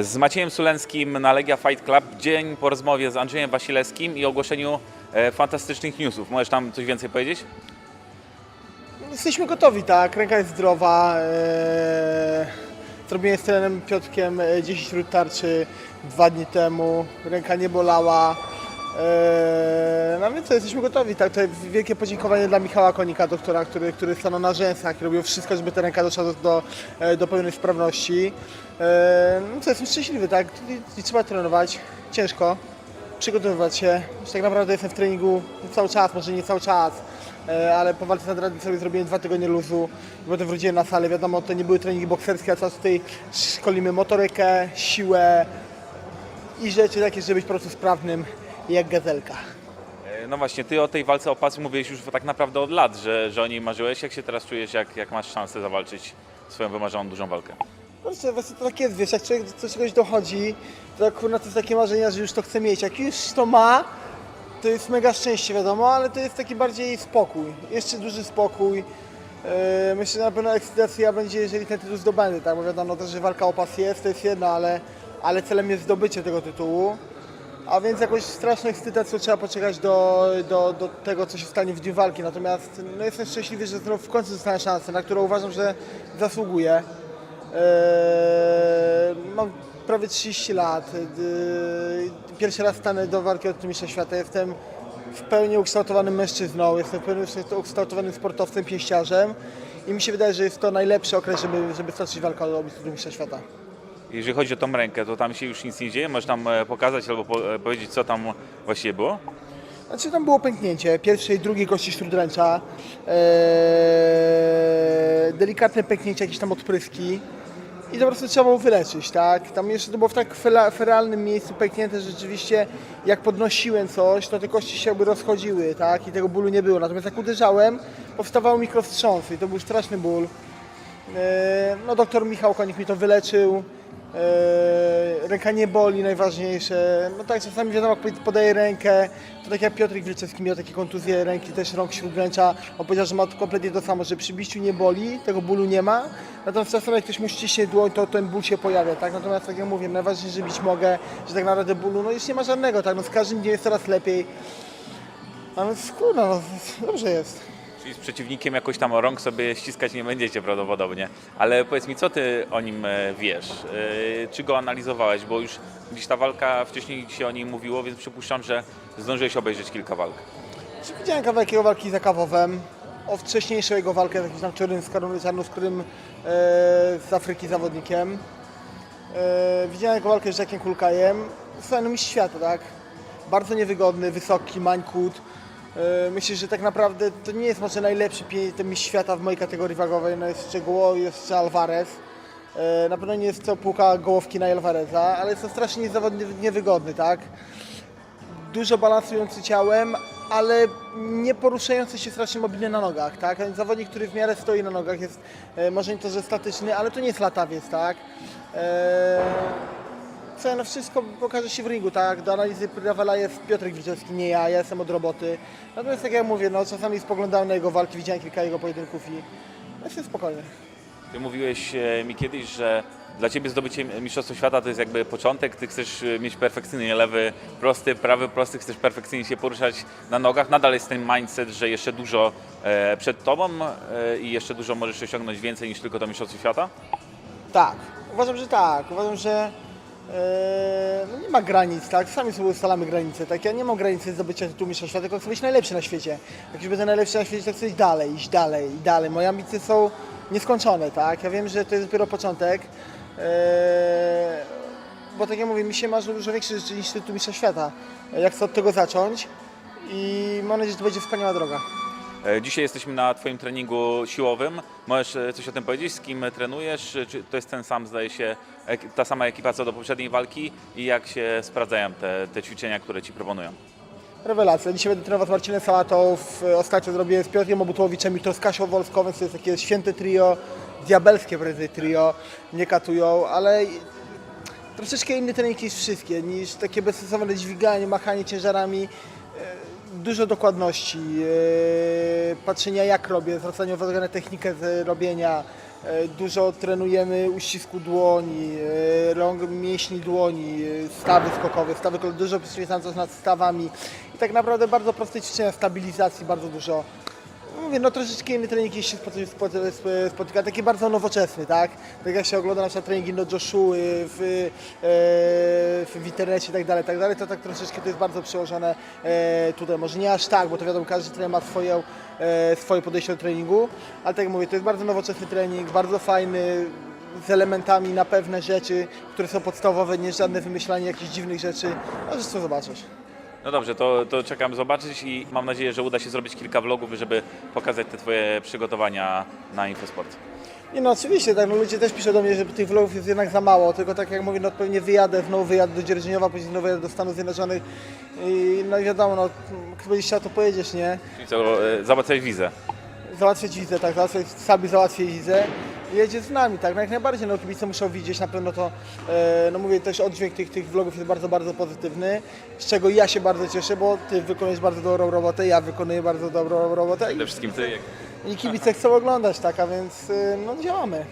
Z Maciejem Sulenskim na Legia Fight Club, dzień po rozmowie z Andrzejem Wasilewskim i ogłoszeniu e, fantastycznych newsów. Możesz tam coś więcej powiedzieć? Jesteśmy gotowi, tak. Ręka jest zdrowa. Eee, zrobiłem z trenerem Piotrkiem e, 10 rut tarczy dwa dni temu. Ręka nie bolała. Eee, no więc co, jesteśmy gotowi, tak. Tutaj wielkie podziękowanie dla Michała Konika, doktora, który, który stanął na rzęsach i robił wszystko, żeby ta ręka doszła do, do, e, do pełnej sprawności. Eee, no co, jestem szczęśliwy, tak. I, i trzeba trenować. Ciężko przygotowywać się. Tak naprawdę jestem w treningu cały czas, może nie cały czas, e, ale po walce nad Radem sobie zrobiłem dwa tygodnie luzu i potem wróciłem na salę. Wiadomo, to nie były treningi bokserskie, a teraz tutaj szkolimy motorykę, siłę i rzeczy takie, żeby być po prostu sprawnym jak gazelka. E, No właśnie, ty o tej walce o pas mówiłeś już tak naprawdę od lat, że, że o niej marzyłeś. Jak się teraz czujesz, jak, jak masz szansę zawalczyć swoją wymarzoną dużą walkę? Kurczę, właśnie to tak jest, wiesz, jak człowiek do czegoś dochodzi, to kurna to jest takie marzenia, że już to chce mieć. Jak już to ma, to jest mega szczęście, wiadomo, ale to jest taki bardziej spokój, jeszcze duży spokój. Yy, Myślę, że na pewno ekscytacja będzie, jeżeli ten tytuł zdobędę, tak, bo wiadomo też, że walka o pas jest, to jest jedno, ale, ale celem jest zdobycie tego tytułu. A więc jakąś straszną ekscytacją trzeba poczekać do, do, do tego, co się stanie w dniu walki. Natomiast no, jestem szczęśliwy, że w końcu dostanę szansę, na którą uważam, że zasługuję. Eee, mam prawie 30 lat. Eee, Pierwszy raz stanę do walki o tytuł mistrza świata. Jestem w pełni ukształtowanym mężczyzną, jestem w pełni ukształtowanym sportowcem, pięściarzem i mi się wydaje, że jest to najlepszy okres, żeby, żeby stoczyć walkę o mistrza świata. Jeżeli chodzi o tą rękę, to tam się już nic nie dzieje. Możesz tam e, pokazać albo e, powiedzieć, co tam właściwie było? Znaczy tam było pęknięcie pierwszej, drugiej kości śródręcza, eee, delikatne pęknięcie, jakieś tam odpryski i to po prostu trzeba było wyleczyć, tak? Tam jeszcze to było w tak feralnym miejscu pęknięte, że rzeczywiście jak podnosiłem coś, to te kości się jakby rozchodziły, tak? I tego bólu nie było. Natomiast jak uderzałem, powstawał mikrowstrząs i to był straszny ból. Eee, No doktor Michał Konik mi to wyleczył. Eee, Ręka nie boli, najważniejsze. No tak, czasami wiadomo, jak podaje rękę, to tak jak Piotrek Wilczewski miał takie kontuzje ręki, też rąk śródręcza. On powiedział, że ma to kompletnie to samo, że przy biciu nie boli, tego bólu nie ma. Natomiast czasem jak ktoś mu ściśnie dłoń, to ten ból się pojawia, tak? Natomiast tak jak mówię, najważniejsze, że bić mogę, że tak naprawdę bólu, no już nie ma żadnego, tak? No z każdym dniem jest coraz lepiej. A więc no, dobrze jest. Czyli z przeciwnikiem jakoś tam rąk sobie ściskać nie będziecie prawdopodobnie. Ale powiedz mi, co ty o nim e, wiesz? E, Czy go analizowałeś? Bo już gdzieś ta walka wcześniej się o niej mówiło, więc przypuszczam, że zdążyłeś obejrzeć kilka walk. Czy Widziałem kawałek jego walki z Akawowem, o wcześniejszą jego walkę z jakimś tam czarnoskórym e, z Afryki zawodnikiem. E, widziałem jego walkę z Jackiem Kulkajem. Słuchaj, no mistrz świata, tak? Bardzo niewygodny, wysoki, mańkut. E, myślę, że tak naprawdę to nie jest może najlepszy mistrz świata w mojej kategorii wagowej. No jest jeszcze Goło, jest Alvarez. E, na pewno nie jest to półka gołowki na Alvareza, ale jest to strasznie zawodny, niewygodny, tak? dużo balansujący ciałem, ale nie poruszający się strasznie mobilnie na nogach, tak? Zawodnik, który w miarę stoi na nogach, jest e, może nie to, że statyczny, ale to nie jest latawiec, tak? E, co, no wszystko pokaże się w ringu, tak? Do analizy Rawela jest Piotrek Wilczewski, nie ja, ja jestem od roboty. Natomiast tak jak mówię, no czasami spoglądałem na jego walki, widziałem kilka jego pojedynków i no, jestem spokojny. Ty mówiłeś e, mi kiedyś, że dla Ciebie zdobycie Mistrzostwa Świata to jest jakby początek, Ty chcesz e, mieć perfekcyjnie lewy, prosty, prawy, prosty, chcesz perfekcyjnie się poruszać na nogach. Nadal jest ten mindset, że jeszcze dużo e, przed Tobą i jeszcze dużo możesz osiągnąć więcej niż tylko to Mistrzostwo Świata? Tak, uważam, że tak. Uważam, że no nie ma granic, tak? Sami sobie ustalamy granice, tak? Ja nie mam granicy zdobycia tytułu mistrza świata, tylko chcę być najlepszy na świecie. Jak już będę najlepszy na świecie, to chcę iść dalej, iść dalej, i dalej. Moje ambicje są nieskończone, tak? Ja wiem, że to jest dopiero początek. E, bo tak jak mówię, mi się marzy dużo większe rzeczy niż tytuł mistrza świata. Jak chcę od tego zacząć i mam nadzieję, że to będzie wspaniała droga. E, Dzisiaj jesteśmy na Twoim treningu siłowym. Możesz e, coś o tym powiedzieć? Z kim trenujesz? Czy to jest ten sam, zdaje się, ta sama ekipa co do poprzedniej walki? I jak się sprawdzają te, te ćwiczenia, które Ci proponują? Rewelacja. Dzisiaj będę trenował z Marcinem Sałatą. W- Ostatnio zrobiłem z Piotrem Obutłowiczem i to z Kasią Wolską, więc to jest takie święte trio, diabelskie wręcz trio. Nie katują, ale troszeczkę inny trening niż wszystkie, niż takie bezsensowne dźwiganie, machanie ciężarami. E, dużo dokładności, e, patrzenia jak robię, zwracania uwagi na technikę z robienia. E, Dużo trenujemy uścisku dłoni, e, rąk mięśni dłoni, e, stawy skokowe, stawy dużo poświęcam coś nad stawami i tak naprawdę bardzo proste ćwiczenia stabilizacji, bardzo dużo. Mówię, no troszeczkę inny trening niż się spoty- spoty- sp- spotyka, taki bardzo nowoczesny, tak? Tak jak się ogląda na przykład treningi do Joshua w, e, w, w internecie i tak dalej, tak dalej, to tak troszeczkę to jest bardzo przełożone e, tutaj. Może nie aż tak, bo to wiadomo, każdy trener ma swoją, e, swoje podejście do treningu, ale tak jak mówię, to jest bardzo nowoczesny trening, bardzo fajny, z elementami na pewne rzeczy, które są podstawowe, nie żadne wymyślanie jakichś dziwnych rzeczy. No, zresztą zobaczysz. No dobrze, to, to czekam zobaczyć i mam nadzieję, że uda się zrobić kilka vlogów, żeby pokazać te Twoje przygotowania na Infosport. Nie no oczywiście, tak, no ludzie też piszą do mnie, że tych vlogów jest jednak za mało, tylko tak jak mówię, no pewnie wyjadę, znowu wyjadę do Dzierżyniowa, później znowu wyjadę do Stanów Zjednoczonych i no i wiadomo, no kto będzie chciał to pojedziesz, nie? Czyli co, e, załatwiać wizę. Załatwiać wizę, tak, załatwiać, sobie załatwię wizę jedzie z nami, tak, no jak najbardziej, no kibice muszą widzieć, na pewno to, e, no mówię, też oddźwięk tych, tych vlogów jest bardzo, bardzo pozytywny, z czego ja się bardzo cieszę, bo Ty wykonujesz bardzo dobrą robotę, ja wykonuję bardzo dobrą robotę i, Przede wszystkim Ty, jak i kibice chcą oglądać, tak, a więc, y, no działamy.